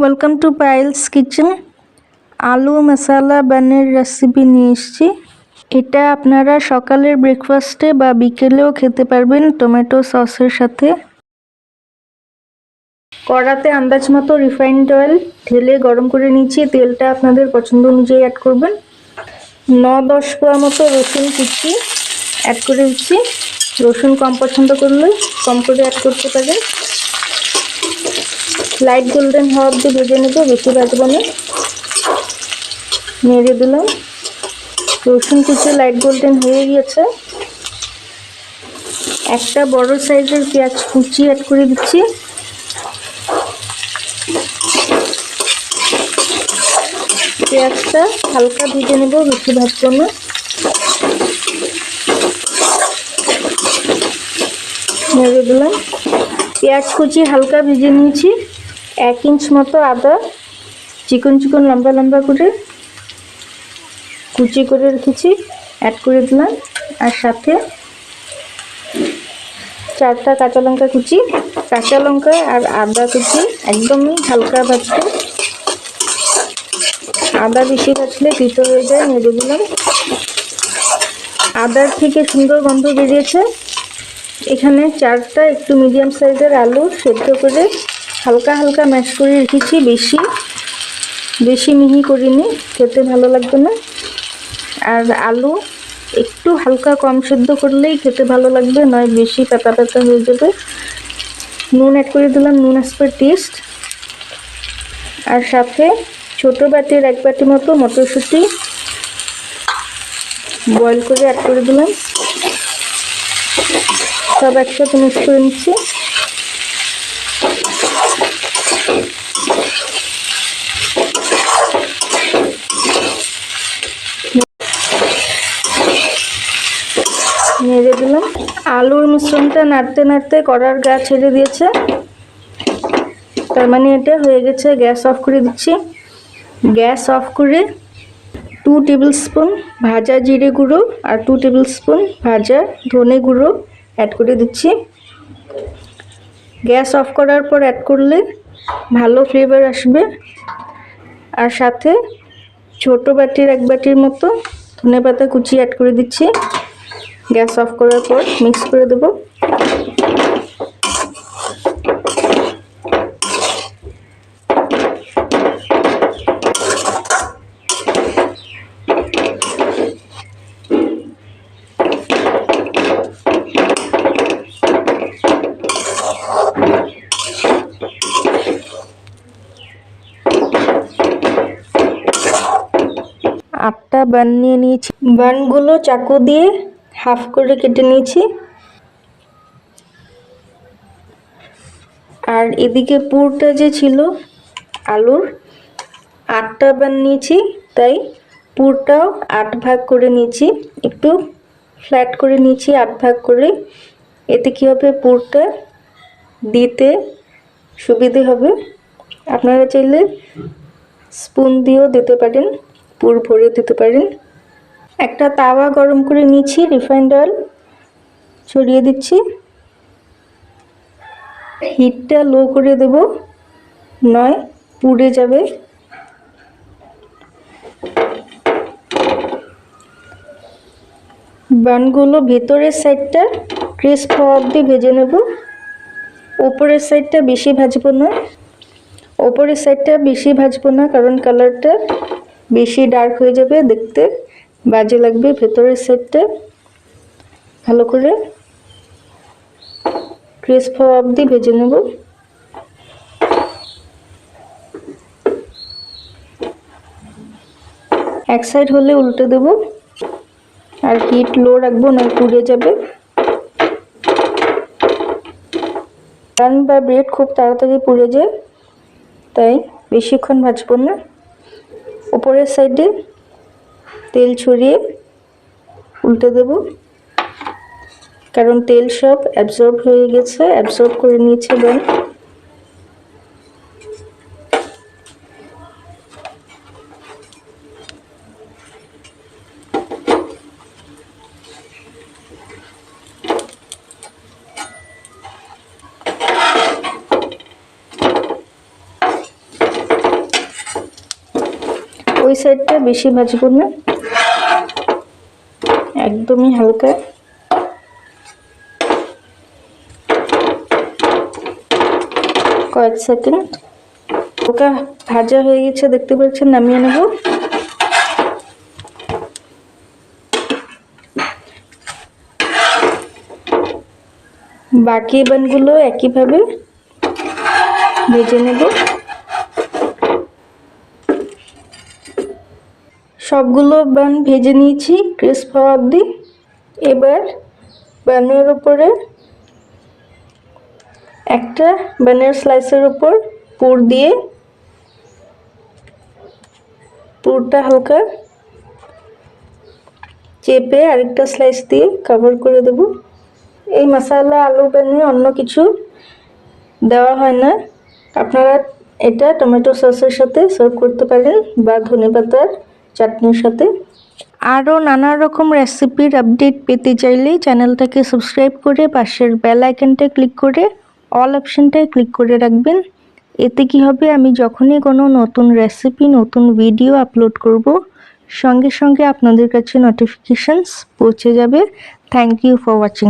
Welcome to piles kitchen আলু মশালা বানের recipe নিয়ে এসেছি। এটা আপনারা সকালের ব্রেকফাস্টে বা বিকেলেও খেতে পারবেন টমেটো সসের সাথে। কড়াতে আন্দাজ মতো রিফাইন্ড অয়েল ঢেলে গরম করে নিচ্ছি তেলটা আপনাদের পছন্দ অনুযায়ী অ্যাড করবেন। ন দশ কোয়া মতো রসুন কুচি অ্যাড করে দিচ্ছি। রসুন কম পছন্দ করলে কম করে অ্যাড করতে পারেন। লাইট গোল্ডেন হওয়া অব্দি ভেজে নেব, বেশি ভাজবো না। নেড়ে দিলাম। রসুন কুচি লাইট গোল্ডেন হয়ে গিয়েছে। একটা বড় সাইজের পেঁয়াজ কুচি অ্যাড করে দিচ্ছি। পেঁয়াজটা হালকা ভেজে নেব, বেশি ভাজবো না। নেড়ে দিলাম। পেঁয়াজ কুচি হালকা ভেজে নিয়েছি। এক ইঞ্চ মতো আদা, চিকন চিকন লম্বা লম্বা করে কুচি করে রেখেছি অ্যাড করে দিলাম। আর সাথে চারটা কাঁচা লঙ্কা কুচি, কাঁচা লঙ্কা আর আদা কুচি একদমই হালকা ভাজতে। আদা বেশি ভাজলে পিতো হয়ে যায়, নেড়ে দিলাম। আদার থেকে সুন্দর গন্ধ বেরিয়েছে। এখানে চারটা একটু মিডিয়াম সাইজের আলু সেদ্ধ করে হালকা হালকা ম্যাশ করে রেখেছি, বেশি বেশি মিহি করিনি, খেতে ভালো লাগবে না। আর আলু একটু হালকা কম সেদ্ধ করলেই খেতে ভালো লাগবে, নয় বেশি পাতা পাতা হয়ে যাবে। নুন অ্যাড করে দিলাম, নুন আসবে টেস্ট আর সাথে ছোটো বাটির এক বাটি মতো মটরশুঁটি বয়েল করে অ্যাড করে দিলাম। সব একসাথে মিক্স করে নিচ্ছি। নেড়ে দিলাম। আলুর মিশ্রণটা নাড়তে নাড়তে কড়ার গা ছেড়ে দিয়েছে। তার মানে এটা হয়ে গেছে গ্যাস অফ করে দিচ্ছি। গ্যাস অফ করে টু টেবিল স্পুন ভাজা জিরে গুঁড়ো আর টু টেবিল স্পুন ভাজা ধনে গুঁড়ো অ্যাড করে দিচ্ছি। গ্যাস অফ করার পর অ্যাড করলে ভালো ফ্লেভার আসবে। আর সাথে ছোট বাটির এক বাটির মতো ধনে পাতা কুচি অ্যাড করে দিচ্ছি। গ্যাস অফ করার পর মিক্স করে দেবো। আটটা বান নিয়ে নিয়েছি। বানগুলো চাকু দিয়ে হাফ করে কেটে নিয়েছি। আর এদিকে পুরটা যে ছিল, আলুর, আটটা বান নিয়েছি, তাই পুরটাও আট ভাগ করে নিয়েছি। একটু ফ্ল্যাট করে নিয়েছি, আট ভাগ করে। এতে কী হবে? পুরটা দিতে সুবিধে হবে। আপনারা চাইলে স্পুন দিয়েও দিতে পারেন। পুর ভরে দিতে পারেন। একটা তাওয়া গরম করে নিয়েছি রিফাইন্ড অয়েল ছড়িয়ে দিচ্ছি। হিটটা লো করে দেব, নয়, পুড়ে যাবে। বানগুলো ভেতরের সাইডটা ক্রিস্প হওয়া অবধি ভেজে নেব। ওপরের সাইডটা বেশি ভাজবো না। ওপরের সাইডটা বেশি ভাজবো না, কারণ কালারটা বেশি ডার্ক হয়ে যাবে দেখতে, বাজে লাগবে ভেতরের সেটটা ভালো করে ক্রিস্প হওয়া অবধি ভেজে নেব। এক সাইড হলে উল্টে দেব। আর হিট লো রাখব, না পুড়ে যাবে। রান বা ব্রেড খুব তাড়াতাড়ি পুড়ে যায়, তাই বেশিক্ষণ ভাজবো না। উপরের সাইডে তেল ছড়িয়ে উল্টে দেব। কারণ তেল সব অ্যাবজর্ব হয়ে গেছে অ্যাবজর্ব করে নিয়েছে বেন ওই সাইডটা বেশি ভাজবো না। একদমই হালকা। কয়েক সেকেন্ড। ওটা ভাজা হয়ে গেছে, দেখতে পাচ্ছেন, নামিয়ে নেব। বাকি বানগুলো একইভাবে ভেজে নেব। সবগুলো বান ভেজে নিয়েছি ক্রিস্প হওয়া অবধি। এবার বানের উপরে একটা বানের স্লাইসের উপর পুর দিয়ে, পুরটা হালকা চেপে আরেকটা স্লাইস দিয়ে কভার করে দেব। এই মশালা আলু বানে অন্য কিছু দেওয়া হয় না। আপনারা এটা টমেটো সসের সাথে সার্ভ করতে পারেন বা ধনে পাতার চাটনির সাথে। আরও নানা রকম রেসিপির আপডেট পেতে চাইলে চ্যানেলটাকে সাবস্ক্রাইব করে পাশের বেল আইকনটা ক্লিক করে অল অপশানটায় ক্লিক করে রাখবেন। এতে কি হবে? আমি যখনই কোনো নতুন রেসিপি নতুন ভিডিও আপলোড করব, সঙ্গে সঙ্গে আপনাদের কাছে নোটিফিকেশানস পৌঁছে যাবে। Thank you for watching